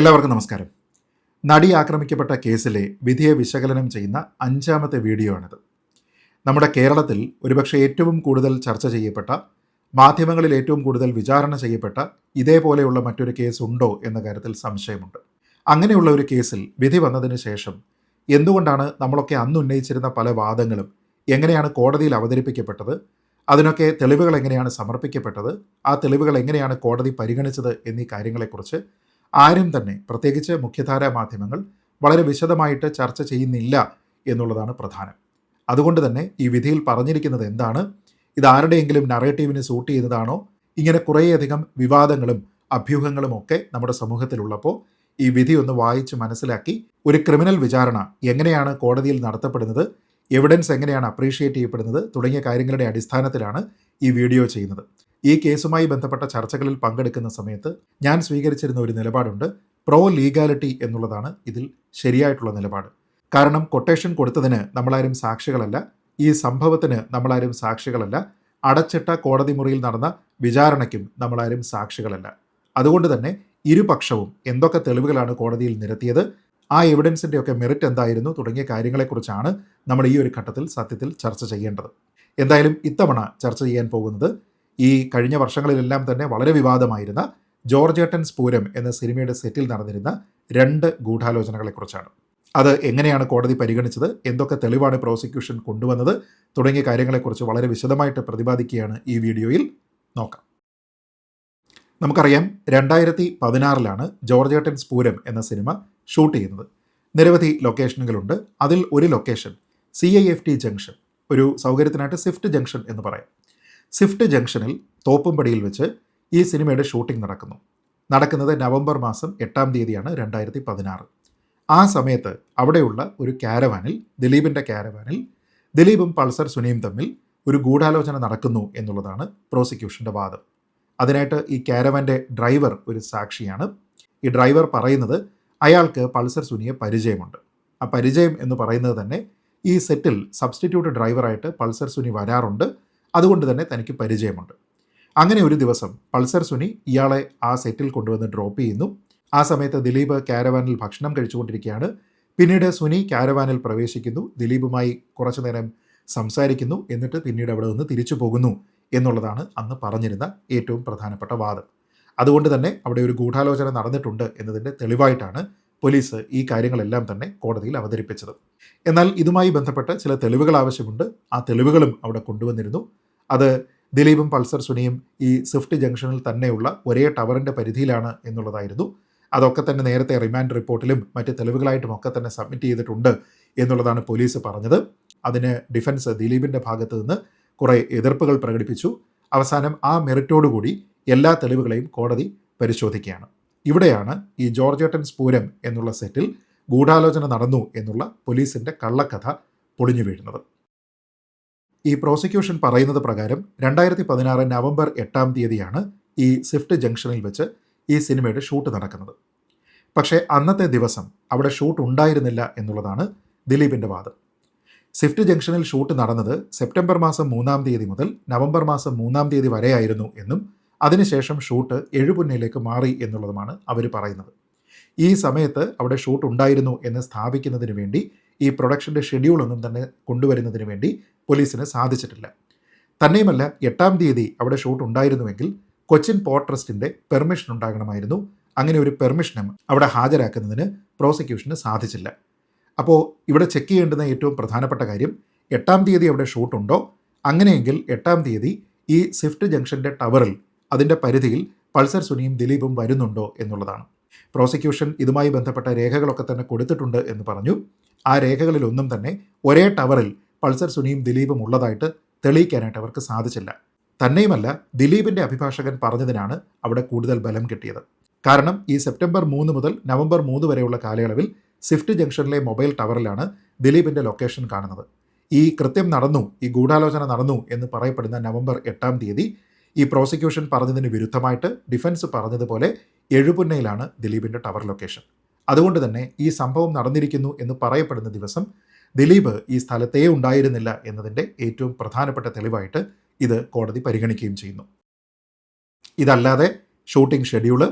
എല്ലാവർക്കും നമസ്കാരം. നടി ആക്രമിക്കപ്പെട്ട കേസിലെ വിധിയെ വിശകലനം ചെയ്യുന്ന അഞ്ചാമത്തെ വീഡിയോ ആണിത് നമ്മുടെ കേരളത്തിൽ ഒരുപക്ഷെ ഏറ്റവും കൂടുതൽ ചർച്ച ചെയ്യപ്പെട്ട മാധ്യമങ്ങളിൽ ഏറ്റവും കൂടുതൽ വിചാരണ ചെയ്യപ്പെട്ട ഇതേപോലെയുള്ള മറ്റൊരു കേസ് ഉണ്ടോ എന്ന കാര്യത്തിൽ സംശയമുണ്ട്. അങ്ങനെയുള്ള ഒരു കേസിൽ വിധി വന്നതിന് ശേഷം എന്തുകൊണ്ടാണ് നമ്മളൊക്കെ അന്ന് ഉന്നയിച്ചിരുന്ന പല വാദങ്ങളും എങ്ങനെയാണ് കോടതിയിൽ അവതരിപ്പിക്കപ്പെട്ടത് അതിനൊക്കെ തെളിവുകൾ എങ്ങനെയാണ് സമർപ്പിക്കപ്പെട്ടത് ആ തെളിവുകൾ എങ്ങനെയാണ് കോടതി പരിഗണിച്ചത് എന്നീ കാര്യങ്ങളെക്കുറിച്ച് ആരും തന്നെ പ്രത്യേകിച്ച് മുഖ്യധാരാ മാധ്യമങ്ങൾ വളരെ വിശദമായിട്ട് ചർച്ച ചെയ്യുന്നില്ല എന്നുള്ളതാണ് പ്രധാനം. അതുകൊണ്ട് തന്നെ ഈ വിധിയിൽ പറഞ്ഞിരിക്കുന്നത് എന്താണ്? ഇത് ആരുടെയെങ്കിലും നറേറ്റീവിന് സൂട്ട് ചെയ്തതാണോ ഇങ്ങനെ കുറേയധികം വിവാദങ്ങളും അഭ്യൂഹങ്ങളും ഒക്കെ നമ്മുടെ സമൂഹത്തിലുള്ളപ്പോൾ ഈ വിധി ഒന്ന് വായിച്ച് മനസ്സിലാക്കി ഒരു ക്രിമിനൽ വിചാരണ എങ്ങനെയാണ് കോടതിയിൽ നടത്തപ്പെടുന്നത് എവിഡൻസ് എങ്ങനെയാണ് അപ്രീഷിയേറ്റ് ചെയ്യപ്പെടുന്നത് തുടങ്ങിയ കാര്യങ്ങളുടെ അടിസ്ഥാനത്തിലാണ് ഈ വീഡിയോ ചെയ്യുന്നത്. ഈ കേസുമായി ബന്ധപ്പെട്ട ചർച്ചകളിൽ പങ്കെടുക്കുന്ന സമയത്ത് ഞാൻ സ്വീകരിച്ചിരുന്ന ഒരു നിലപാടുണ്ട്. പ്രോ ലീഗാലിറ്റി എന്നുള്ളതാണ് ഇതിൽ ശരിയായിട്ടുള്ള നിലപാട്. കാരണം കൊട്ടേഷൻ കൊടുത്തതിന് നമ്മളാരും സാക്ഷികളല്ല. ഈ സംഭവത്തിന് നമ്മളാരും സാക്ഷികളല്ല. അടച്ചിട്ട കോടതി മുറിയിൽ നടന്ന വിചാരണയ്ക്കും നമ്മളാരും സാക്ഷികളല്ല. അതുകൊണ്ട് തന്നെ ഇരുപക്ഷവും എന്തൊക്കെ തെളിവുകളാണ് കോടതിയിൽ നിരത്തിയത് ആ എവിഡൻസിന്റെ ഒക്കെ മെറിറ്റ് എന്തായിരുന്നു തുടങ്ങിയ കാര്യങ്ങളെക്കുറിച്ചാണ് നമ്മൾ ഈ ഒരു ഘട്ടത്തിൽ സത്യത്തിൽ ചർച്ച ചെയ്യേണ്ടത്. എന്തായാലും ഇത്തവണ ചർച്ച ചെയ്യാൻ പോകുന്നത് ഈ കഴിഞ്ഞ വർഷങ്ങളിലെല്ലാം തന്നെ വളരെ വിവാദമായിരുന്ന ജോർജ് ഏട്ടൻസ് പൂരം എന്ന സിനിമയുടെ സെറ്റിൽ നടന്നിരുന്ന രണ്ട് ഗൂഢാലോചനകളെക്കുറിച്ചാണ്. അത് എങ്ങനെയാണ് കോടതി പരിഗണിച്ചത് എന്തൊക്കെ തെളിവാണ് പ്രോസിക്യൂഷൻ കൊണ്ടുവന്നത് തുടങ്ങിയ കാര്യങ്ങളെക്കുറിച്ച് വളരെ വിശദമായിട്ട് പ്രതിപാദിക്കുകയാണ് ഈ വീഡിയോയിൽ. നോക്കാം. നമുക്കറിയാം രണ്ടായിരത്തി പതിനാറിലാണ് ജോർജ് ഏട്ടൻസ് പൂരം എന്ന സിനിമ ഷൂട്ട് ചെയ്യുന്നത്. നിരവധി ലൊക്കേഷനുകളുണ്ട്. അതിൽ ഒരു location C I F T junction ഒരു സൗകര്യത്തിനായിട്ട് സ്വിഫ്റ്റ് ജംഗ്ഷൻ എന്ന് പറയാം. സ്വിഫ്റ്റ് ജംഗ്ഷനിൽ തോപ്പുംപടിയിൽ വെച്ച് ഈ സിനിമയുടെ ഷൂട്ടിംഗ് നടക്കുന്നു. നടക്കുന്നത് നവംബർ മാസം എട്ടാം തീയതിയാണ് രണ്ടായിരത്തി പതിനാറ് ആ സമയത്ത് അവിടെയുള്ള ഒരു കാരവാനിൽ ദിലീപിന്റെ ക്യാരവാനിൽ ദിലീപും പൾസർ സുനിയും തമ്മിൽ ഒരു ഗൂഢാലോചന നടക്കുന്നു എന്നുള്ളതാണ് പ്രോസിക്യൂഷന്റെ വാദം. അതിനായിട്ട് ഈ ക്യാരവാന്റെ ഡ്രൈവർ ഒരു സാക്ഷിയാണ്. ഈ ഡ്രൈവർ പറയുന്നത് അയാൾക്ക് പൾസർ സുനിയെ പരിചയമുണ്ട്. ആ പരിചയം എന്ന് പറയുന്നത് തന്നെ ഈ സെറ്റിൽ സബ്സ്റ്റിറ്റ്യൂട്ട് ഡ്രൈവറായിട്ട് പൾസർ സുനി വരാറുണ്ട്. അതുകൊണ്ട് തന്നെ തനിക്ക് പരിചയമുണ്ട്. അങ്ങനെ ഒരു ദിവസം പൾസർ സുനി ഇയാളെ ആ സെറ്റിൽ കൊണ്ടുവന്ന് ഡ്രോപ്പ് ചെയ്യുന്നു. ആ സമയത്ത് ദിലീപ് കാരവാനിൽ ഭക്ഷണം കഴിച്ചുകൊണ്ടിരിക്കുകയാണ്. പിന്നീട് സുനി കാരവാനിൽ പ്രവേശിക്കുന്നു. ദിലീപുമായി കുറച്ചു നേരം സംസാരിക്കുന്നു. എന്നിട്ട് പിന്നീട് അവിടെ നിന്ന് തിരിച്ചു പോകുന്നു എന്നുള്ളതാണ് അന്ന് പറഞ്ഞിരുന്ന ഏറ്റവും പ്രധാനപ്പെട്ട വാദം. അതുകൊണ്ട് തന്നെ അവിടെ ഒരു ഗൂഢാലോചന നടന്നിട്ടുണ്ട് എന്നതിന്റെ തെളിവായിട്ടാണ് പോലീസ് ഈ കാര്യങ്ങളെല്ലാം തന്നെ കോടതിയിൽ അവതരിപ്പിച്ചത്. എന്നാൽ ഇതുമായി ബന്ധപ്പെട്ട് ചില തെളിവുകൾ ആവശ്യമുണ്ട്. ആ തെളിവുകളും അവിടെ കൊണ്ടുവന്നിരുന്നു. അത് ദിലീപും പൾസർ സുനിയും ഈ സ്വിഫ്റ്റ് ജംഗ്ഷനിൽ തന്നെയുള്ള ഒരേ ടവറിന്റെ പരിധിയിലാണ് എന്നുള്ളതായിരുന്നു. അതൊക്കെ തന്നെ നേരത്തെ റിമാൻഡ് റിപ്പോർട്ടിലും മറ്റ് തെളിവുകളായിട്ടും ഒക്കെ തന്നെ സബ്മിറ്റ് ചെയ്തിട്ടുണ്ട് എന്നുള്ളതാണ് പോലീസ് പറഞ്ഞത്. അതിന് ഡിഫൻസ് ദിലീപിന്റെ ഭാഗത്തു നിന്ന് കുറേ എതിർപ്പുകൾ പ്രകടിപ്പിച്ചു. അവസാനം ആ മെറിറ്റോടുകൂടി എല്ലാ തെളിവുകളെയും കോടതി പരിശോധിക്കുകയാണ്. ഇവിടെയാണ് ഈ ജോർജേട്ടൻ സ്പൂരം എന്നുള്ള സെറ്റിൽ ഗൂഢാലോചന നടന്നു എന്നുള്ള പോലീസിന്റെ കള്ളക്കഥ പൊളിഞ്ഞു വീഴുന്നത്. ഈ പ്രോസിക്യൂഷൻ പറയുന്നത് പ്രകാരം രണ്ടായിരത്തി പതിനാറ് നവംബർ എട്ടാം തീയതിയാണ് ഈ സ്വിഫ്റ്റ് ജംഗ്ഷനിൽ വെച്ച് ഈ സിനിമയുടെ ഷൂട്ട് നടക്കുന്നത്. പക്ഷേ അന്നത്തെ ദിവസം അവിടെ ഷൂട്ട് ഉണ്ടായിരുന്നില്ല എന്നുള്ളതാണ് ദിലീപിന്റെ വാദം. സ്വിഫ്റ്റ് ജംഗ്ഷനിൽ ഷൂട്ട് നടന്നത് സെപ്റ്റംബർ മാസം മൂന്നാം തീയതി മുതൽ നവംബർ മാസം മൂന്നാം തീയതി വരെയായിരുന്നു എന്നും അതിനുശേഷം ഷൂട്ട് എഴുപുന്നയിലേക്ക് മാറി എന്നുള്ളതുമാണ് അവർ പറയുന്നത്. ഈ സമയത്ത് അവിടെ ഷൂട്ട് ഉണ്ടായിരുന്നു എന്ന് സ്ഥാപിക്കുന്നതിന് വേണ്ടി ഈ പ്രൊഡക്ഷന്റെ ഷെഡ്യൂളൊന്നും തന്നെ കൊണ്ടുവരുന്നതിന് വേണ്ടി പോലീസിന് സാധിച്ചിട്ടില്ല. തന്നെയുമല്ല എട്ടാം തീയതി അവിടെ ഷൂട്ട് ഉണ്ടായിരുന്നുവെങ്കിൽ കൊച്ചിൻ പോർട്ട് പെർമിഷൻ ഉണ്ടാകണമായിരുന്നു. അങ്ങനെ ഒരു പെർമിഷനും അവിടെ ഹാജരാക്കുന്നതിന് പ്രോസിക്യൂഷന് സാധിച്ചില്ല. അപ്പോൾ ഇവിടെ ചെക്ക് ചെയ്യേണ്ടുന്ന ഏറ്റവും പ്രധാനപ്പെട്ട കാര്യം എട്ടാം തീയതി അവിടെ ഷൂട്ടുണ്ടോ അങ്ങനെയെങ്കിൽ എട്ടാം തീയതി ഈ സ്വിഫ്റ്റ് ജംഗ്ഷന്റെ ടവറിൽ അതിന്റെ പരിധിയിൽ പൾസർ സുനിയും ദിലീപും വരുന്നുണ്ടോ എന്നുള്ളതാണ്. പ്രോസിക്യൂഷൻ ഇതുമായി ബന്ധപ്പെട്ട രേഖകളൊക്കെ തന്നെ കൊടുത്തിട്ടുണ്ട് എന്ന് പറഞ്ഞു. ആ രേഖകളിലൊന്നും തന്നെ ഒരേ ടവറിൽ പൾസർ സുനിയും ദിലീപും ഉള്ളതായിട്ട് തെളിയിക്കാനായിട്ട് അവർക്ക് സാധിച്ചില്ല. തന്നെയുമല്ല ദിലീപിന്റെ അഭിഭാഷകൻ പറഞ്ഞതിനാണ് അവിടെ കൂടുതൽ ബലം കിട്ടിയത്. കാരണം ഈ സെപ്റ്റംബർ മൂന്ന് മുതൽ നവംബർ മൂന്ന് വരെയുള്ള കാലയളവിൽ സ്വിഫ്റ്റ് ജംഗ്ഷനിലെ മൊബൈൽ ടവറിലാണ് ദിലീപിന്റെ ലൊക്കേഷൻ കാണുന്നത്. ഈ കൃത്യം നടന്നു ഈ ഗൂഢാലോചന നടന്നു എന്ന് പറയപ്പെടുന്ന നവംബർ എട്ടാം തീയതി ഈ പ്രോസിക്യൂഷൻ പറഞ്ഞതിന് വിരുദ്ധമായിട്ട് ഡിഫൻസ് പറഞ്ഞതുപോലെ എഴുപുന്നയിലാണ് ദിലീപിന്റെ ടവർ ലൊക്കേഷൻ. അതുകൊണ്ട് തന്നെ ഈ സംഭവം നടന്നിരിക്കുന്നു എന്ന് പറയപ്പെടുന്ന ദിവസം ദിലീപ് ഈ സ്ഥലത്തേ ഉണ്ടായിരുന്നില്ല എന്നതിന്റെ ഏറ്റവും പ്രധാനപ്പെട്ട തെളിവായിട്ട് ഇത് കോടതി പരിഗണിക്കുകയും ചെയ്യുന്നു. ഇതല്ലാതെ ഷൂട്ടിംഗ് ഷെഡ്യൂൾ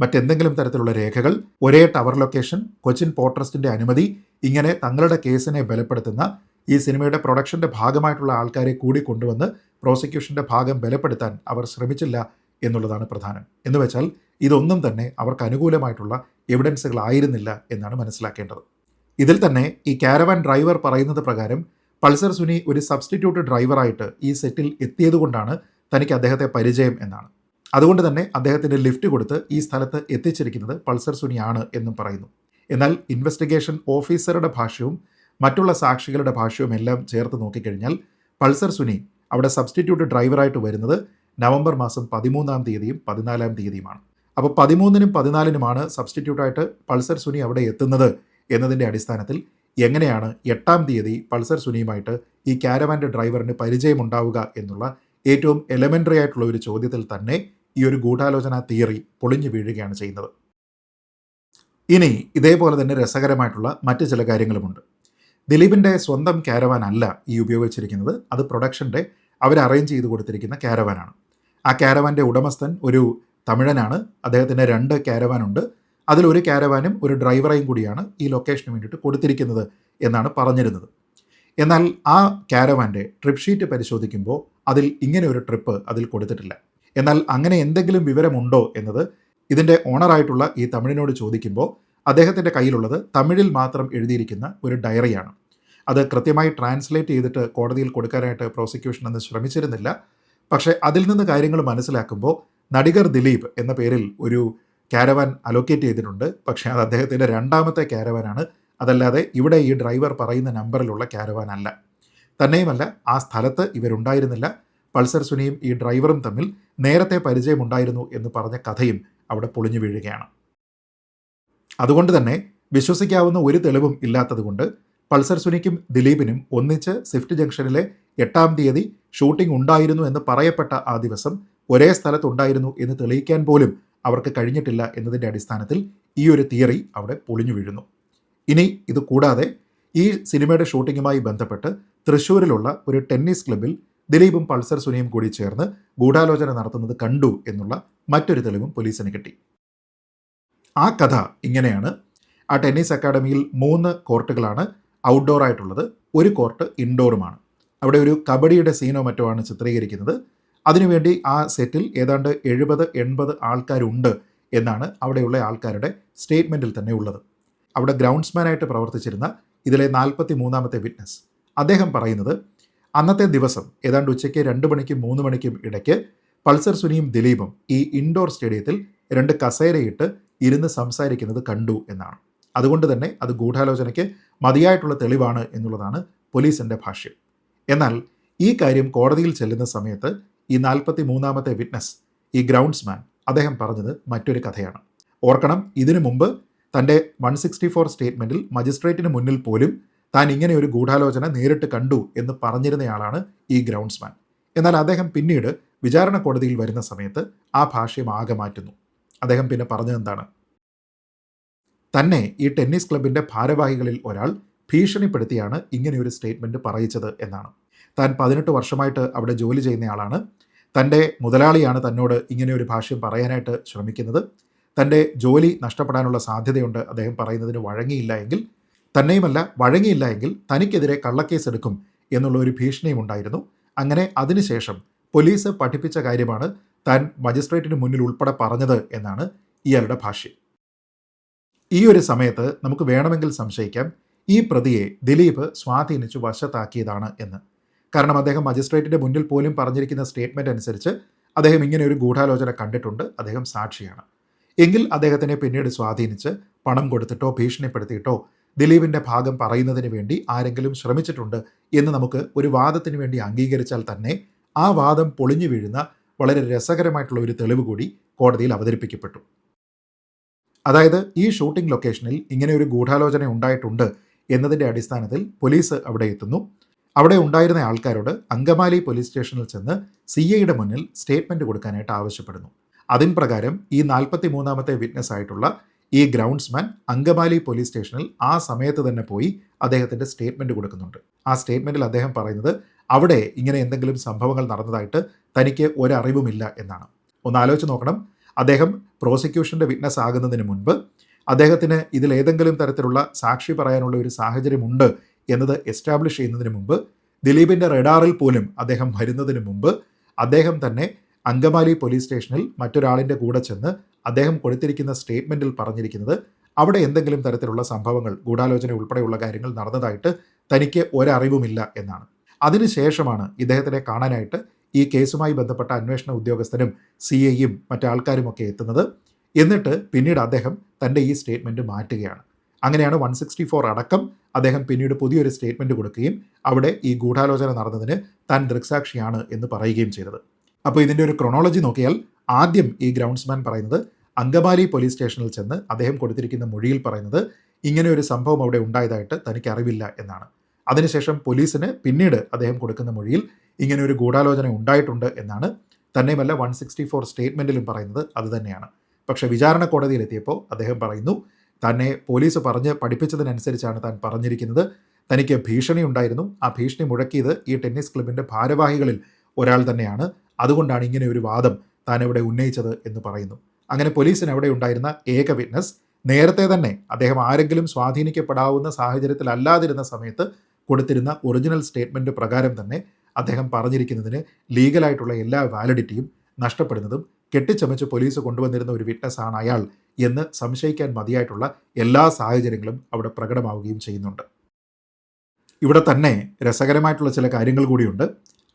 മറ്റെന്തെങ്കിലും തരത്തിലുള്ള രേഖകൾ ഒരേ ടവർ ലൊക്കേഷൻ കൊച്ചിൻ പോർട്രസ്റ്റിന്റെ അനുമതി ഇങ്ങനെ തങ്ങളുടെ കേസിനെ ബലപ്പെടുത്തുന്ന ഈ സിനിമയുടെ പ്രൊഡക്ഷന്റെ ഭാഗമായിട്ടുള്ള ആൾക്കാരെ കൂടി കൊണ്ടുവന്ന് പ്രോസിക്യൂഷന്റെ ഭാഗം ബലപ്പെടുത്താൻ അവർ ശ്രമിച്ചില്ല എന്നുള്ളതാണ് പ്രധാനം. എന്ന് വെച്ചാൽ ഇതൊന്നും തന്നെ അവർക്ക് അനുകൂലമായിട്ടുള്ള എവിഡൻസുകളായിരുന്നില്ല എന്നാണ് മനസ്സിലാക്കേണ്ടത്. ഇതിൽ തന്നെ ഈ കാരവാൻ ഡ്രൈവർ പറയുന്നത് പ്രകാരം പൾസർ സുനി ഒരു സബ്സ്റ്റിറ്റ്യൂട്ട് ഡ്രൈവറായിട്ട് ഈ സെറ്റിൽ എത്തിയതുകൊണ്ടാണ് തനിക്ക് അദ്ദേഹത്തെ പരിചയം എന്നാണ്. അതുകൊണ്ട് തന്നെ അദ്ദേഹത്തിന് ലിഫ്റ്റ് കൊടുത്ത് ഈ സ്ഥലത്ത് എത്തിച്ചിരിക്കുന്നത് പൾസർ സുനിയാണ് എന്നും പറയുന്നു. എന്നാൽ ഇൻവെസ്റ്റിഗേഷൻ ഓഫീസറുടെ ഭാഷ്യവും മറ്റുള്ള സാക്ഷികളുടെ ഭാഷ്യവും എല്ലാം ചേർത്ത് നോക്കിക്കഴിഞ്ഞാൽ പൾസർ സുനി അവിടെ സബ്സ്റ്റിറ്റ്യൂട്ട് ഡ്രൈവറായിട്ട് വരുന്നത് നവംബർ മാസം പതിമൂന്നാം തീയതിയും പതിനാലാം തീയതിയുമാണ്. അപ്പോൾ പതിമൂന്നിനും പതിനാലിനുമാണ് സബ്സ്റ്റിറ്റ്യൂട്ടായിട്ട് പൾസർ സുനി അവിടെ എത്തുന്നത് എന്നതിന്റെ അടിസ്ഥാനത്തിൽ എങ്ങനെയാണ് എട്ടാം തീയതി പൾസർ സുനിയുമായിട്ട് ഈ കാരവാന്റെ ഡ്രൈവറിന് പരിചയമുണ്ടാവുക എന്നുള്ള ഏറ്റവും എലമെന്ററി ആയിട്ടുള്ള ഒരു ചോദ്യത്തിൽ തന്നെ ഈ ഒരു ഗൂഢാലോചന തിയറി പൊളിഞ്ഞു വീഴുകയാണ് ചെയ്യുന്നത്. ഇനി ഇതേപോലെ തന്നെ രസകരമായിട്ടുള്ള മറ്റ് ചില കാര്യങ്ങളുമുണ്ട്. ദിലീപിന്റെ സ്വന്തം കാരവാൻ അല്ല ഈ ഉപയോഗിച്ചിരിക്കുന്നത്. അത് പ്രൊഡക്ഷന്റെ അവർ അറേഞ്ച് ചെയ്ത് കൊടുത്തിരിക്കുന്ന കാരവാനാണ് ആ കാരവാന്റെ ഉടമസ്ഥൻ ഒരു തമിഴനാണ്. അദ്ദേഹത്തിന് രണ്ട് കാരവാനുണ്ട് അതിലൊരു കാരവാനും ഒരു ഡ്രൈവറേയും കൂടിയാണ് ഈ ലൊക്കേഷന് വേണ്ടിയിട്ട് കൊടുത്തിരിക്കുന്നത് എന്നാണ് പറഞ്ഞിരുന്നത്. എന്നാൽ ആ കാരവാന്റെ ട്രിപ്പ് ഷീറ്റ് പരിശോധിക്കുമ്പോൾ അതിൽ ഇങ്ങനെ ഒരു ട്രിപ്പ് അതിൽ കൊടുത്തിട്ടില്ല. എന്നാൽ അങ്ങനെ എന്തെങ്കിലും വിവരമുണ്ടോ എന്നത് ഇതിന്റെ ഓണറായിട്ടുള്ള ഈ തമിഴിനോട് ചോദിക്കുമ്പോൾ അദ്ദേഹത്തിന്റെ കയ്യിലുള്ളത് തമിഴിൽ മാത്രം എഴുതിയിരിക്കുന്ന ഒരു ഡയറിയാണ് അത് കൃത്യമായി ട്രാൻസ്ലേറ്റ് ചെയ്തിട്ട് കോടതിയിൽ കൊടുക്കാനായിട്ട് പ്രോസിക്യൂഷൻ അന്ന് ശ്രമിച്ചിരുന്നില്ല. പക്ഷേ അതിൽ നിന്ന് കാര്യങ്ങൾ മനസ്സിലാക്കുമ്പോൾ നടികർ ദിലീപ് എന്ന പേരിൽ ഒരു കാരവാൻ അലോക്കേറ്റ് ചെയ്തിട്ടുണ്ട്. പക്ഷേ അത് അദ്ദേഹത്തിന്റെ രണ്ടാമത്തെ കാരവാനാണ് അതല്ലാതെ ഇവിടെ ഈ ഡ്രൈവർ പറയുന്ന നമ്പറിലുള്ള കാരവാൻ അല്ല. തന്നെയുമല്ല ആ സ്ഥലത്ത് ഇവരുണ്ടായിരുന്നില്ല. പൾസർ സുനിയും ഈ ഡ്രൈവറും തമ്മിൽ നേരത്തെ പരിചയമുണ്ടായിരുന്നു എന്ന് പറഞ്ഞ കഥയും അവിടെ പൊളിഞ്ഞു വീഴുകയാണ്. അതുകൊണ്ട് തന്നെ വിശ്വസിക്കാവുന്ന ഒരു തെളിവും ഇല്ലാത്തതുകൊണ്ട് പൾസർ സുനിക്കും ദിലീപിനും ഒന്നിച്ച് സ്വിഫ്റ്റ് ജംഗ്ഷനിലെ എട്ടാം തീയതി ഷൂട്ടിംഗ് ഉണ്ടായിരുന്നു എന്ന് പറയപ്പെട്ട ആ ദിവസം ഒരേ സ്ഥലത്തുണ്ടായിരുന്നു എന്ന് തെളിയിക്കാൻ പോലും അവർക്ക് കഴിഞ്ഞിട്ടില്ല എന്നതിന്റെ അടിസ്ഥാനത്തിൽ ഈ ഒരു തിയറി അവിടെ പൊളിഞ്ഞു വീഴുന്നു. ഇനി ഇത് കൂടാതെ ഈ സിനിമയുടെ ഷൂട്ടിങ്ങുമായി ബന്ധപ്പെട്ട് തൃശ്ശൂരിലുള്ള ഒരു ടെന്നീസ് ക്ലബിൽ ദിലീപും പൾസർ സുനിയും കൂടി ചേർന്ന് ഗൂഢാലോചന നടത്തുന്നത് കണ്ടു എന്നുള്ള മറ്റൊരു തെളിവും പോലീസിന് കിട്ടി. ആ കഥ ഇങ്ങനെയാണ്. ആ ടെന്നീസ് അക്കാഡമിയിൽ മൂന്ന് കോർട്ടുകളാണ് ഔട്ട്ഡോർ ആയിട്ടുള്ളത്. ഒരു കോർട്ട് ഇൻഡോറുമാണ്. അവിടെ ഒരു കബഡിയുടെ സീനോ മറ്റോ ആണ് ചിത്രീകരിക്കുന്നത്. അതിനുവേണ്ടി ആ സെറ്റിൽ ഏതാണ്ട് എഴുപത് എൺപത് ആൾക്കാരുണ്ട് എന്നാണ് അവിടെയുള്ള ആൾക്കാരുടെ സ്റ്റേറ്റ്മെന്റിൽ തന്നെ ഉള്ളത്. അവിടെ ഗ്രൗണ്ട്സ്മാനായിട്ട് പ്രവർത്തിച്ചിരുന്ന ഇതിലെ നാൽപ്പത്തി മൂന്നാമത്തെ വിറ്റ്നസ്. അദ്ദേഹം പറയുന്നത് അന്നത്തെ ദിവസം ഏതാണ്ട് ഉച്ചയ്ക്ക് രണ്ട് മണിക്കും മൂന്ന് മണിക്കും ഇടയ്ക്ക് പൾസർ സുനിയും ദിലീപും ഈ ഇൻഡോർ സ്റ്റേഡിയത്തിൽ രണ്ട് കസേരയിട്ട് ഇരുന്ന് സംസാരിക്കുന്നത് കണ്ടു എന്നാണ്. അതുകൊണ്ട് തന്നെ അത് ഗൂഢാലോചനയ്ക്ക് മതിയായിട്ടുള്ള തെളിവാണ് എന്നുള്ളതാണ് പോലീസിന്റെ ഭാഷ്യം. എന്നാൽ ഈ കാര്യം കോടതിയിൽ ചെല്ലുന്ന സമയത്ത് ഈ നാൽപ്പത്തി മൂന്നാമത്തെ വിറ്റ്നസ് ഈ ഗ്രൗണ്ട്സ്മാൻ അദ്ദേഹം പറഞ്ഞത് മറ്റൊരു കഥയാണ്. ഓർക്കണം ഇതിനു മുമ്പ് തന്റെ വൺ സിക്സ്റ്റി ഫോർ സ്റ്റേറ്റ്മെന്റിൽ മജിസ്ട്രേറ്റിന് മുന്നിൽ പോലും താൻ ഇങ്ങനെ ഒരു ഗൂഢാലോചന നേരിട്ട് കണ്ടു എന്ന് പറഞ്ഞിരുന്നയാളാണ് ഈ ഗ്രൗണ്ട്സ്മാൻ. എന്നാൽ അദ്ദേഹം പിന്നീട് വിചാരണ കോടതിയിൽ വരുന്ന സമയത്ത് ആ ഭാഷ്യം ആകെ മാറ്റുന്നു. അദ്ദേഹം പിന്നെ പറഞ്ഞതെന്താണ് തന്നെ ഈ ടെന്നീസ് ക്ലബിന്റെ ഭാരവാഹികളിൽ ഒരാൾ ഭീഷണിപ്പെടുത്തിയാണ് ഇങ്ങനെയൊരു സ്റ്റേറ്റ്മെന്റ് പറയിച്ചത് എന്നാണ്. താൻ പതിനെട്ട് വർഷമായിട്ട് അവിടെ ജോലി ചെയ്യുന്നയാളാണ്. തന്റെ മുതലാളിയാണ് തന്നോട് ഇങ്ങനെ ഒരു ഭാഷ്യം പറയാനായിട്ട് ശ്രമിക്കുന്നത്. തന്റെ ജോലി നഷ്ടപ്പെടാനുള്ള സാധ്യതയുണ്ട് അദ്ദേഹം പറയുന്നതിന് വഴങ്ങിയില്ല എങ്കിൽ. തന്നെയുമല്ല വഴങ്ങിയില്ല എങ്കിൽ തനിക്കെതിരെ കള്ളക്കേസ് എടുക്കും എന്നുള്ള ഒരു ഭീഷണിയും ഉണ്ടായിരുന്നു. അങ്ങനെ അതിനുശേഷം പോലീസ് പഠിപ്പിച്ച കാര്യമാണ് താൻ മജിസ്ട്രേറ്റിന് മുന്നിൽ ഉൾപ്പെടെ പറഞ്ഞത് എന്നാണ് ഇയാളുടെ ഭാഷ്യം. ഈ ഒരു സമയത്ത് നമുക്ക് വേണമെങ്കിൽ സംശയിക്കാം. ഈ പ്രതിയെ ദിലീപ് സ്വാധീനിച്ചു വശത്താക്കിയതാണ് എന്ന്. കാരണം അദ്ദേഹം മജിസ്ട്രേറ്റിന്റെ മുന്നിൽ പോലും പറഞ്ഞിരിക്കുന്ന സ്റ്റേറ്റ്മെന്റ് അനുസരിച്ച് അദ്ദേഹം ഇങ്ങനെ ഒരു ഗൂഢാലോചന കണ്ടിട്ടുണ്ട്. അദ്ദേഹം സാക്ഷിയാണ്. എങ്കിൽ അദ്ദേഹത്തിനെ പിന്നീട് സ്വാധീനിച്ച് പണം കൊടുത്തിട്ടോ ഭീഷണിപ്പെടുത്തിയിട്ടോ ദിലീപിന്റെ ഭാഗം പറയുന്നതിന് വേണ്ടി ആരെങ്കിലും ശ്രമിച്ചിട്ടുണ്ട് എന്ന് നമുക്ക് ഒരു വാദത്തിന് വേണ്ടി അംഗീകരിച്ചാൽ തന്നെ ആ വാദം പൊളിഞ്ഞു വീഴുന്ന വളരെ രസകരമായിട്ടുള്ള ഒരു തെളിവ് കൂടി കോടതിയിൽ അവതരിപ്പിക്കപ്പെട്ടു. അതായത് ഈ ഷൂട്ടിംഗ് ലൊക്കേഷനിൽ ഇങ്ങനെ ഒരു ഗൂഢാലോചന ഉണ്ടായിട്ടുണ്ട് എന്നതിന്റെ അടിസ്ഥാനത്തിൽ പോലീസ് അവിടെ എത്തുന്നു. അവിടെ ഉണ്ടായിരുന്ന ആൾക്കാരോട് അങ്കമാലി പോലീസ് സ്റ്റേഷനിൽ ചെന്ന് സി ഐയുടെ മുന്നിൽ സ്റ്റേറ്റ്മെന്റ് കൊടുക്കാനായിട്ട് ആവശ്യപ്പെടുന്നു. അതിൻ പ്രകാരം ഈ നാൽപ്പത്തി മൂന്നാമത്തെ വിറ്റ്നസ് ആയിട്ടുള്ള ഈ ഗ്രൗണ്ട്സ്മാൻ അങ്കമാലി പോലീസ് സ്റ്റേഷനിൽ ആ സമയത്ത് തന്നെ പോയി അദ്ദേഹത്തിന്റെ സ്റ്റേറ്റ്മെന്റ് കൊടുക്കുന്നുണ്ട്. ആ സ്റ്റേറ്റ്മെന്റിൽ അദ്ദേഹം പറയുന്നത് അവിടെ ഇങ്ങനെ എന്തെങ്കിലും സംഭവങ്ങൾ നടന്നതായിട്ട് തനിക്ക് ഒരറിവുമില്ല എന്നാണ്. ഒന്ന് ആലോചിച്ച് നോക്കണം. അദ്ദേഹം പ്രോസിക്യൂഷന്റെ വിറ്റ്നസ് ആകുന്നതിന് മുൻപ് അദ്ദേഹത്തിന് ഇതിലേതെങ്കിലും തരത്തിലുള്ള സാക്ഷി പറയാനുള്ള ഒരു സാഹചര്യമുണ്ട് എന്നത് എസ്റ്റാബ്ലിഷ് ചെയ്യുന്നതിന് മുമ്പ് ദിലീപിന്റെ റഡാറിൽ പോലും അദ്ദേഹം വരുന്നതിന് മുമ്പ് അദ്ദേഹം തന്നെ അങ്കമാലി പോലീസ് സ്റ്റേഷനിൽ മറ്റൊരാളിന്റെ കൂടെ ചെന്ന് അദ്ദേഹം കൊടുത്തിരിക്കുന്ന സ്റ്റേറ്റ്മെന്റിൽ പറഞ്ഞിരിക്കുന്നത് അവിടെ എന്തെങ്കിലും തരത്തിലുള്ള സംഭവങ്ങൾ ഗൂഢാലോചന ഉൾപ്പെടെയുള്ള കാര്യങ്ങൾ നടന്നതായിട്ട് തനിക്ക് ഒരറിവുമില്ല എന്നാണ്. അതിനുശേഷമാണ് ഇദ്ദേഹത്തിനെ കാണാനായിട്ട് ഈ കേസുമായി ബന്ധപ്പെട്ട അന്വേഷണ ഉദ്യോഗസ്ഥരും സി ഐയും മറ്റാൾക്കാരുമൊക്കെ എത്തുന്നത്. എന്നിട്ട് പിന്നീട് അദ്ദേഹം തന്റെ ഈ സ്റ്റേറ്റ്മെന്റ് മാറ്റുകയാണ്. അങ്ങനെയാണ് വൺ സിക്സ്റ്റി ഫോർ അടക്കം അദ്ദേഹം പിന്നീട് പുതിയൊരു സ്റ്റേറ്റ്മെന്റ് കൊടുക്കുകയും അവിടെ ഈ ഗൂഢാലോചന നടന്നതിന് താൻ ദൃക്സാക്ഷിയാണ് എന്ന് പറയുകയും ചെയ്തത്. അപ്പോൾ ഇതിന്റെ ഒരു ക്രൊണോളജി നോക്കിയാൽ ആദ്യം ഈ ഗ്രൗണ്ട്സ്മാൻ പറയുന്നത് അങ്കമാലി പോലീസ് സ്റ്റേഷനിൽ ചെന്ന് അദ്ദേഹം കൊടുത്തിരിക്കുന്ന മൊഴിയിൽ പറയുന്നത് ഇങ്ങനെ ഒരു സംഭവം അവിടെ ഉണ്ടായതായിട്ട് തനിക്ക് അറിവില്ല എന്നാണ്. അതിനുശേഷം പോലീസിന് പിന്നീട് അദ്ദേഹം കൊടുക്കുന്ന മൊഴിയിൽ ഇങ്ങനെ ഒരു ഗൂഢാലോചന ഉണ്ടായിട്ടുണ്ട് എന്നാണ് തന്നെയുമല്ല വൺ സിക്സ്റ്റി ഫോർ സ്റ്റേറ്റ്മെന്റിലും പറയുന്നത് അതുതന്നെയാണ് പക്ഷേ വിചാരണ കോടതിയിലെത്തിയപ്പോൾ അദ്ദേഹം പറയുന്നു തന്നെ പോലീസ് പറഞ്ഞ് പഠിപ്പിച്ചതിനനുസരിച്ചാണ് താൻ പറഞ്ഞിരിക്കുന്നത്. തനിക്ക് ഭീഷണി ഉണ്ടായിരുന്നു ആ ഭീഷണി മുഴക്കിയത് ഈ ടെന്നീസ് ക്ലബിന്റെ ഭാരവാഹികളിൽ ഒരാൾ തന്നെയാണ്. അതുകൊണ്ടാണ് ഇങ്ങനെ ഒരു വാദം താൻ ഇവിടെ ഉന്നയിച്ചത് എന്ന് പറയുന്നു. അങ്ങനെ പോലീസിന് അവിടെ ഉണ്ടായിരുന്ന ഏക വിറ്റ്നസ് നേരത്തെ തന്നെ അദ്ദേഹം ആരെങ്കിലും സ്വാധീനിക്കപ്പെടാവുന്ന സാഹചര്യത്തിലല്ലാതിരുന്ന സമയത്ത് കൊടുത്തിരുന്ന ഒറിജിനൽ സ്റ്റേറ്റ്മെന്റ് പ്രകാരം തന്നെ അദ്ദേഹം പറഞ്ഞിരിക്കുന്നതിന് ലീഗലായിട്ടുള്ള എല്ലാ വാലിഡിറ്റിയും നഷ്ടപ്പെടുന്നതും കെട്ടിച്ചമച്ച് പോലീസ് കൊണ്ടുവന്നിരുന്ന ഒരു വിറ്റ്നസ് ആണ് അയാൾ എന്ന് സംശയിക്കാൻ മതിയായിട്ടുള്ള എല്ലാ സാഹചര്യങ്ങളും അവിടെ പ്രകടമാവുകയും ചെയ്യുന്നുണ്ട്. ഇവിടെ തന്നെ രസകരമായിട്ടുള്ള ചില കാര്യങ്ങൾ കൂടിയുണ്ട്.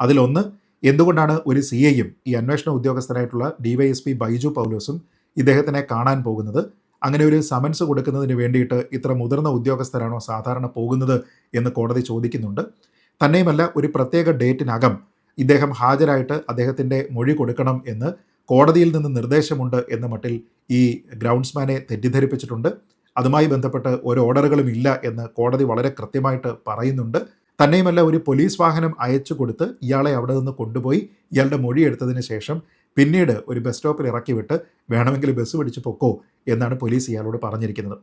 അതിലൊന്ന് എന്തുകൊണ്ടാണ് ഒരു സി ഐയും ഈ അന്വേഷണ ഉദ്യോഗസ്ഥനായിട്ടുള്ള ഡിവൈഎസ്പി ബൈജു പൗലോസും ഇദ്ദേഹത്തിനെ കാണാൻ പോകുന്നത്? അങ്ങനെ ഒരു സമൻസ് കൊടുക്കുന്നതിന് വേണ്ടിയിട്ട് ഇത്ര മുതിർന്ന ഉദ്യോഗസ്ഥരാണോ സാധാരണ പോകുന്നത് എന്ന് കോടതി ചോദിക്കുന്നുണ്ട്. തന്നെയുമല്ല ഒരു പ്രത്യേക ഡേറ്റിനകം ഇദ്ദേഹം ഹാജരായിട്ട് അദ്ദേഹത്തിന്റെ മൊഴി കൊടുക്കണം എന്ന് കോടതിയിൽ നിന്ന് നിർദ്ദേശമുണ്ട് എന്ന മട്ടിൽ ഈ ഗ്രൗണ്ട്സ്മാനെ തെറ്റിദ്ധരിപ്പിച്ചിട്ടുണ്ട്. അതുമായി ബന്ധപ്പെട്ട് ഒരു ഓർഡറുകളും ഇല്ല എന്ന് കോടതി വളരെ കൃത്യമായിട്ട് പറയുന്നുണ്ട്. തന്നെയുമല്ല ഒരു പോലീസ് വാഹനം അയച്ചു കൊടുത്ത് ഇയാളെ അവിടെ നിന്ന് കൊണ്ടുപോയി ഇയാളുടെ മൊഴി എടുത്തതിന് ശേഷം പിന്നീട് ഒരു ബസ് സ്റ്റോപ്പിൽ ഇറക്കി വിട്ട് വേണമെങ്കിൽ ബസ് പിടിച്ച് പൊക്കോ എന്നാണ് പോലീസ് ഇയാളോട് പറഞ്ഞിരിക്കുന്നത്.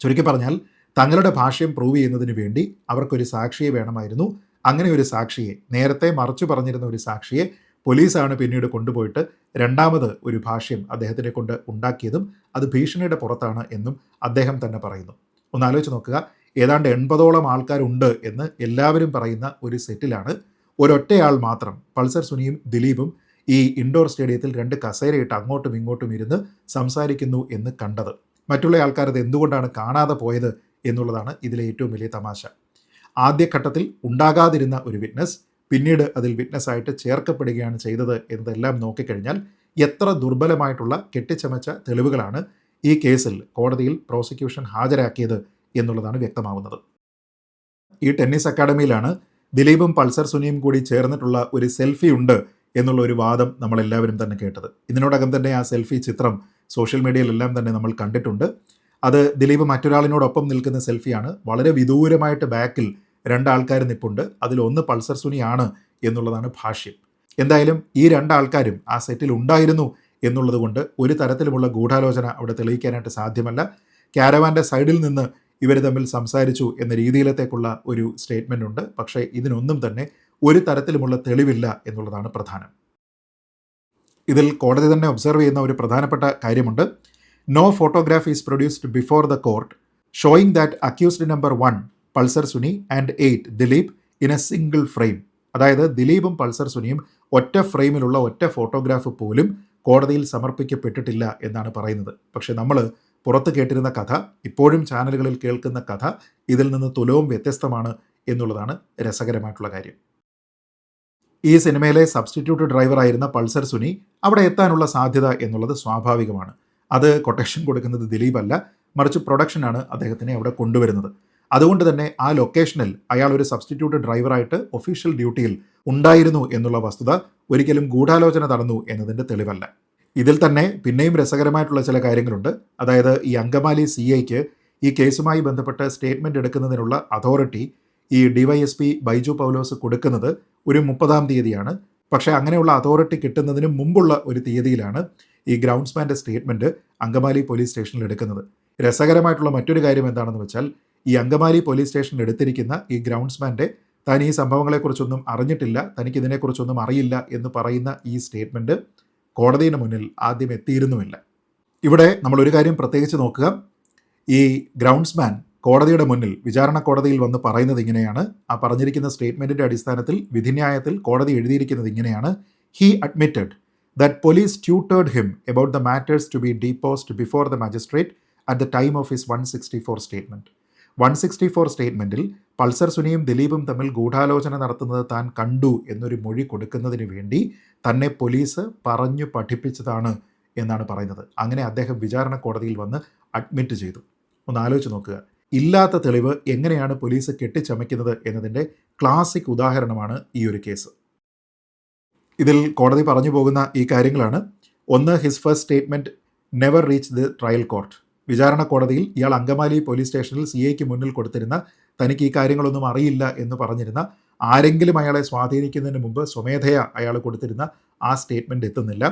ചുരുക്കി പറഞ്ഞാൽ തങ്ങളുടെ ഭാഷ്യം പ്രൂവ് ചെയ്യുന്നതിന് വേണ്ടി അവർക്കൊരു സാക്ഷിയെ വേണമായിരുന്നു. അങ്ങനെ ഒരു സാക്ഷിയെ നേരത്തെ മറച്ചു പറഞ്ഞിരുന്ന ഒരു സാക്ഷിയെ പോലീസാണ് പിന്നീട് കൊണ്ടുപോയിട്ട് രണ്ടാമത് ഒരു ഭാഷ്യം അദ്ദേഹത്തിനെ കൊണ്ട് ഉണ്ടാക്കിയതും അത് ഭീഷണിയുടെ പുറത്താണ് എന്നും അദ്ദേഹം തന്നെ പറയുന്നു. ഒന്ന് ആലോചിച്ച് നോക്കുക. ഏതാണ്ട് എൺപതോളം ആൾക്കാരുണ്ട് എന്ന് എല്ലാവരും പറയുന്ന ഒരു സെറ്റിലാണ് ഒരൊറ്റയാൾ മാത്രം പൾസർ സുനിയും ദിലീപും ഈ ഇൻഡോർ സ്റ്റേഡിയത്തിൽ രണ്ട് കസേരയിട്ട് അങ്ങോട്ടും ഇങ്ങോട്ടും ഇരുന്ന് സംസാരിക്കുന്നു എന്ന് കണ്ടത്. മറ്റുള്ള ആൾക്കാർ അത് എന്തുകൊണ്ടാണ് കാണാതെ പോയത് എന്നുള്ളതാണ് ഇതിലെ ഏറ്റവും വലിയ തമാശ. ആദ്യഘട്ടത്തിൽ ഉണ്ടാകാതിരുന്ന ഒരു വിറ്റ്നസ് പിന്നീട് അതിൽ വിറ്റ്നസ് ആയിട്ട് ചേർക്കപ്പെടുകയാണ് ചെയ്തത് എന്നതെല്ലാം നോക്കിക്കഴിഞ്ഞാൽ എത്ര ദുർബലമായിട്ടുള്ള കെട്ടിച്ചമച്ച തെളിവുകളാണ് ഈ കേസിൽ കോടതിയിൽ പ്രോസിക്യൂഷൻ ഹാജരാക്കിയത് എന്നുള്ളതാണ് വ്യക്തമാവുന്നത്. ഈ ടെന്നീസ് അക്കാഡമിയിലാണ് ദിലീപും പൾസർ സുനിയും കൂടി ചേർന്നിട്ടുള്ള ഒരു സെൽഫി ഉണ്ട് എന്നുള്ള ഒരു വാദം നമ്മൾ എല്ലാവരും തന്നെ കേട്ടത്. ഇതിനോടകം തന്നെ ആ സെൽഫി ചിത്രം സോഷ്യൽ മീഡിയയിലെല്ലാം തന്നെ നമ്മൾ കണ്ടിട്ടുണ്ട്. അത് ദിലീപ് മറ്റൊരാളിനോടൊപ്പം നിൽക്കുന്ന സെൽഫിയാണ് വളരെ വിദൂരമായിട്ട് ബാക്കിൽ രണ്ടാൾക്കാർ നിപ്പുണ്ട്. അതിലൊന്ന് പൾസർ സുനിയാണ് എന്നുള്ളതാണ് ഭാഷ്യം. എന്തായാലും ഈ രണ്ടാൾക്കാരും ആ സെറ്റിൽ ഉണ്ടായിരുന്നു എന്നുള്ളത് കൊണ്ട് ഒരു തരത്തിലുമുള്ള ഗൂഢാലോചന അവിടെ തെളിയിക്കാനായിട്ട് സാധ്യമല്ല. ക്യാരവാന്റെ സൈഡിൽ നിന്ന് ഇവർ തമ്മിൽ സംസാരിച്ചു എന്ന രീതിയിലത്തേക്കുള്ള ഒരു സ്റ്റേറ്റ്മെന്റ് ഉണ്ട്. പക്ഷേ ഇതിനൊന്നും തന്നെ ഒരു തരത്തിലുമുള്ള തെളിവില്ല എന്നുള്ളതാണ് പ്രധാനം. ഇതിൽ കോടതി തന്നെ ഒബ്സർവ് ചെയ്യുന്ന ഒരു പ്രധാനപ്പെട്ട കാര്യമുണ്ട്. No photograph is produced before the court showing that accused number one Pulsar Suni and eight Dileep in a single frame. അതായത് ദിലീപും പൾസർ സുനിയും ഒറ്റ ഫ്രെയിമിലുള്ള ഒറ്റ ഫോട്ടോഗ്രാഫ് പോലും കോടതിയിൽ സമർപ്പിക്കപ്പെട്ടിട്ടില്ല എന്നാണ് പറയുന്നത്. പക്ഷെ നമ്മൾ പുറത്ത് കേട്ടിരുന്ന കഥ ഇപ്പോഴും ചാനലുകളിൽ കേൾക്കുന്ന കഥ ഇതിൽ നിന്ന് തുലവും വ്യത്യസ്തമാണ് എന്നുള്ളതാണ് രസകരമായിട്ടുള്ള കാര്യം. ഈ സിനിമയിലെ സബ്സ്റ്റിറ്റ്യൂട്ട് ഡ്രൈവറായിരുന്ന പൾസർ സുനി അവിടെ എത്താനുള്ള സാധ്യത എന്നുള്ളത് സ്വാഭാവികമാണ്. അത് കൊട്ടേഷൻ കൊടുക്കുന്നത് ദിലീപ് അല്ല മറിച്ച് പ്രൊഡക്ഷനാണ് അദ്ദേഹത്തിനെ അവിടെ കൊണ്ടുവരുന്നത്. അതുകൊണ്ട് തന്നെ ആ ലൊക്കേഷനിൽ അയാൾ ഒരു സബ്സ്റ്റിറ്റ്യൂട്ട് ഡ്രൈവറായിട്ട് ഒഫീഷ്യൽ ഡ്യൂട്ടിയിൽ ഉണ്ടായിരുന്നു എന്നുള്ള വസ്തുത ഒരിക്കലും ഗൂഢാലോചന നടന്നു എന്നതിന്റെ തെളിവല്ല. ഇതിൽ തന്നെ പിന്നെയും രസകരമായിട്ടുള്ള ചില കാര്യങ്ങളുണ്ട്. അതായത് ഈ അങ്കമാലി സി ഐക്ക് ഈ കേസുമായി ബന്ധപ്പെട്ട് സ്റ്റേറ്റ്മെന്റ് എടുക്കുന്നതിനുള്ള അതോറിറ്റി ഈ ഡിവൈഎസ്പി ബൈജു പൗലോസ് കൊടുക്കുന്നത് ഒരു മുപ്പതാം തീയതിയാണ്. പക്ഷേ അങ്ങനെയുള്ള അതോറിറ്റി കിട്ടുന്നതിന് മുമ്പുള്ള ഒരു തീയതിയിലാണ് ഈ ഗ്രൗണ്ട്സ്മാന്റെ സ്റ്റേറ്റ്മെന്റ് അങ്കമാലി പോലീസ് സ്റ്റേഷനിൽ എടുക്കുന്നത്. രസകരമായിട്ടുള്ള മറ്റൊരു കാര്യം എന്താണെന്ന് വെച്ചാൽ ഈ അങ്കമാലി പോലീസ് സ്റ്റേഷനിൽ എടുത്തിരിക്കുന്ന ഈ ഗ്രൗണ്ട്സ്മാന്റെ താൻ ഈ സംഭവങ്ങളെക്കുറിച്ചൊന്നും അറിഞ്ഞിട്ടില്ല തനിക്കിതിനെക്കുറിച്ചൊന്നും അറിയില്ല എന്ന് പറയുന്ന ഈ സ്റ്റേറ്റ്മെന്റ് കോടതിയുടെ മുന്നിൽ ആദ്യം എത്തിയിരുന്നുമില്ല. ഇവിടെ നമ്മൾ ഒരു കാര്യം പ്രത്യേകിച്ച് നോക്കുക. ഈ ഗ്രൗണ്ട്സ്മാൻ കോടതിയുടെ മുന്നിൽ വിചാരണ കോടതിയിൽ വന്ന് പറയുന്നത് ഇങ്ങനെയാണ്. ആ പറഞ്ഞിരിക്കുന്ന സ്റ്റേറ്റ്മെന്റിന്റെ അടിസ്ഥാനത്തിൽ വിധിന്യായത്തിൽ കോടതി എഴുതിയിരിക്കുന്നത് ഇങ്ങനെയാണ്. He admitted that police ട്യൂട്ടേഡ് him about the matters to be deposed before the magistrate at the time of his one sixty four statement one sixty four സ്റ്റേറ്റ്മെന്റിൽ Pulsar സുനിയും ദിലീപും തമ്മിൽ ഗൂഢാലോചന നടത്തുന്നത് താൻ കണ്ടു എന്നൊരു മൊഴി കൊടുക്കുന്നതിന് വേണ്ടി തന്നെ പോലീസ് പറഞ്ഞു പഠിപ്പിച്ചതാണ് എന്നാണ് പറയുന്നത്. അങ്ങനെ അദ്ദേഹം വിചാരണ കോടതിയിൽ വന്ന് അഡ്മിറ്റ് ചെയ്തു. ഒന്ന് ആലോചിച്ച് നോക്കുക. ഇല്ലാത്ത തെളിവ് എങ്ങനെയാണ് പോലീസ് കെട്ടിച്ചമയ്ക്കുന്നത് എന്നതിന്റെ ക്ലാസിക് ഉദാഹരണമാണ് ഈ ഒരു കേസ്. ഇതിൽ കോടതി പറഞ്ഞു പോകുന്ന ഈ കാര്യങ്ങളാണ്. ഒന്ന് his first statement never reach the trial court. വിചാരണ കോടതിയിൽ ഇയാൾ അങ്കമാലി പോലീസ് സ്റ്റേഷനിൽ സി ഐക്ക് മുന്നിൽ കൊടുത്തിരുന്ന തനിക്ക് ഈ കാര്യങ്ങളൊന്നും അറിയില്ല എന്ന് പറഞ്ഞിരുന്ന ആരെങ്കിലും അയാളെ സ്വാധീനിക്കുന്നതിന് മുമ്പ് സ്വമേധയാ അയാൾ കൊടുത്തിരുന്ന ആ സ്റ്റേറ്റ്മെന്റ് എത്തുന്നില്ല.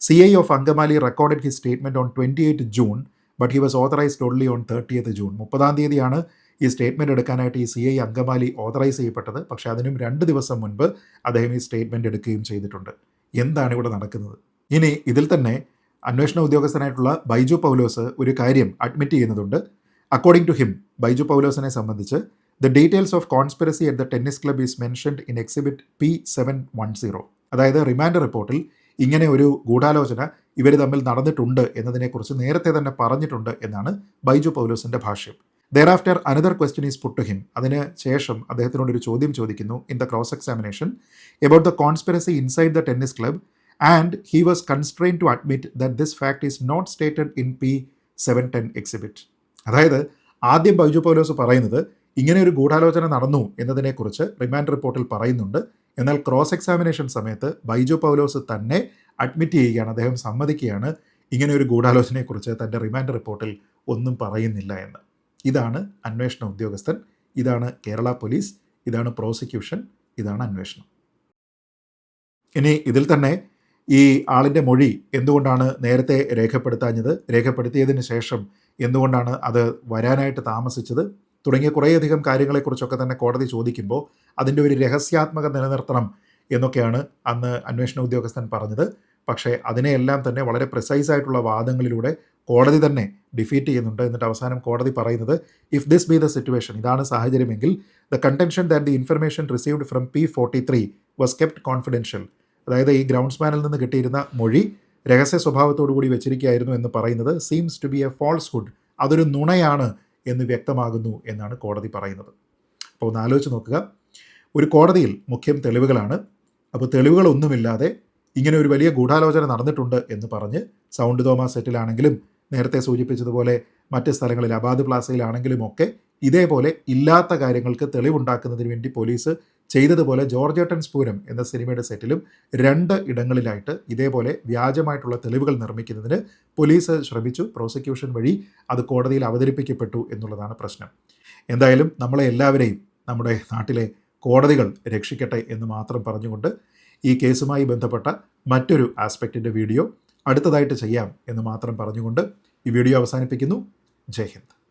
C I of Angamaly recorded his statement on twenty eight June but he was authorised only on thirtieth June മുപ്പതാം തീയതിയാണ് ഈ സ്റ്റേറ്റ്മെന്റ് എടുക്കാനായിട്ട് ഈ സി ഐ അങ്കമാലി ഓതറൈസ് ചെയ്യപ്പെട്ടത്. പക്ഷേ അതിനും രണ്ട് ദിവസം മുൻപ് അദ്ദേഹം ഈ സ്റ്റേറ്റ്മെന്റ് എടുക്കുകയും ചെയ്തിട്ടുണ്ട്. എന്താണ് ഇവിടെ നടക്കുന്നത്? ഇനി ഇതിൽ തന്നെ അന്വേഷണ ഉദ്യോഗസ്ഥനായിട്ടുള്ള ബൈജു പൗലോസ് ഒരു കാര്യം അഡ്മിറ്റ് ചെയ്യുന്നതുണ്ട്. അക്കോർഡിംഗ് ടു ഹിം ബൈജു പൗലോസിനെ സംബന്ധിച്ച് the details of conspiracy at the tennis club is mentioned in exhibit P seven one zero അതായത് റിമാൻഡ് റിപ്പോർട്ടിൽ ഇങ്ങനെ ഒരു ഗൂഢാലോചന ഇവർ തമ്മിൽ നടന്നിട്ടുണ്ട് എന്നതിനെക്കുറിച്ച് നേരത്തെ തന്നെ പറഞ്ഞിട്ടുണ്ട് എന്നാണ് ബൈജു പൗലോസിന്റെ ഭാഷ്യം. Thereafter another question is put him അതിന് ശേഷം അദ്ദേഹത്തിനോട് ഒരു ചോദ്യം ചോദിക്കുന്നു in the cross examination about the conspiracy inside the tennis club and he was constrained to admit that this fact is not stated in P seven ten exhibit അതായത് ആദ്യം ബൈജു പൗലോസ് പറയുന്നത് ഇങ്ങനെ ഒരു ഗൂഢാലോചന നടന്നു എന്നതിനെക്കുറിച്ച് റിമാൻഡ് റിപ്പോർട്ടിൽ പറയുന്നുണ്ട്. എന്നാൽ ക്രോസ് എക്സാമിനേഷൻ സമയത്ത് ബൈജു പൗലോസ് തന്നെ അഡ്മിറ്റ് ചെയ്യുകയാണ് അദ്ദേഹം സമ്മതിക്കുകയാണ് ഇങ്ങനെ ഒരു ഗൂഢാലോചനയെക്കുറിച്ച് തന്റെ റിമാൻഡ് റിപ്പോർട്ടിൽ ഒന്നും പറയുന്നില്ല എന്ന്. ഇതാണ് അന്വേഷണ ഉദ്യോഗസ്ഥൻ ഇതാണ് കേരള പോലീസ് ഇതാണ് പ്രോസിക്യൂഷൻ ഇതാണ് അന്വേഷണം. ഇനി ഇതിൽ തന്നെ ഈ ആളിന്റെ മൊഴി എന്തുകൊണ്ടാണ് നേരത്തെ രേഖപ്പെടുത്താഞ്ഞത്? രേഖപ്പെടുത്തിയതിന് ശേഷം എന്തുകൊണ്ടാണ് അത് വരാനായിട്ട് താമസിച്ചത്? തുടങ്ങിയ കുറേയധികം കാര്യങ്ങളെക്കുറിച്ചൊക്കെ തന്നെ കോടതി ചോദിക്കുമ്പോൾ അതിന്റെ ഒരു രഹസ്യാത്മക നിലനിർത്തണം എന്നൊക്കെയാണ് അന്ന് അന്വേഷണ ഉദ്യോഗസ്ഥൻ പറഞ്ഞത്. പക്ഷേ അതിനെയെല്ലാം തന്നെ വളരെ പ്രിസൈസ് ആയിട്ടുള്ള വാദങ്ങളിലൂടെ കോടതി തന്നെ ഡിഫീറ്റ് ചെയ്യുന്നുണ്ട് എന്നിട്ട് അവസാനം കോടതി പറയുന്നത് if this be the situation ഇതാണ് സാഹചര്യമെങ്കിൽ the contention that the information received from P forty three was kept confidential അതായത് ഈ ഗ്രൗണ്ട്സ്മാനിൽ നിന്ന് കിട്ടിയിരുന്ന മൊഴി രഹസ്യ സ്വഭാവത്തോടു കൂടി വെച്ചിരിക്കുകയായിരുന്നു എന്ന് പറയുന്നത് seems to be a falsehood അതൊരു നുണയാണ് എന്ന് വ്യക്തമാകുന്നു എന്നാണ് കോടതി പറയുന്നത്. അപ്പോൾ ഒന്ന് ആലോചിച്ച് നോക്കുക. ഒരു കോടതിയിൽ മുഖ്യം തെളിവുകളാണ്. അപ്പോൾ തെളിവുകളൊന്നുമില്ലാതെ ഇങ്ങനെ ഒരു വലിയ ഗൂഢാലോചന നടന്നിട്ടുണ്ട് എന്ന് പറഞ്ഞ് സൗണ്ട് തോമ സെറ്റിലാണെങ്കിലും നേരത്തെ സൂചിപ്പിച്ചതുപോലെ മറ്റ് സ്ഥലങ്ങളിൽ അബാദ് പ്ലാസയിലാണെങ്കിലും ഒക്കെ ഇതേപോലെ ഇല്ലാത്ത കാര്യങ്ങൾക്ക് തെളിവുണ്ടാക്കുന്നതിന് വേണ്ടി പോലീസ് ചെയ്തതുപോലെ ജോർജേട്ടൻ സ്പൂരം എന്ന സിനിമയുടെ സെറ്റിലും രണ്ട് ഇടങ്ങളിലായിട്ട് ഇതേപോലെ വ്യാജമായിട്ടുള്ള തെളിവുകൾ നിർമ്മിക്കുന്നതിന് പോലീസ് ശ്രമിച്ചു. പ്രോസിക്യൂഷൻ വഴി അത് കോടതിയിൽ അവതരിപ്പിക്കപ്പെട്ടു എന്നുള്ളതാണ് പ്രശ്നം. എന്തായാലും നമ്മളെ എല്ലാവരെയും നമ്മുടെ നാട്ടിലെ കോടതികൾ രക്ഷിക്കട്ടെ എന്ന് മാത്രം പറഞ്ഞുകൊണ്ട് ഈ കേസുമായി ബന്ധപ്പെട്ട മറ്റൊരു ആസ്പെക്റ്റിന്റെ വീഡിയോ അടുത്തതായിട്ട് ചെയ്യാം എന്ന് മാത്രം പറഞ്ഞുകൊണ്ട് ഈ വീഡിയോ അവസാനിപ്പിക്കുന്നു. ജയ് ഹിന്ദ്.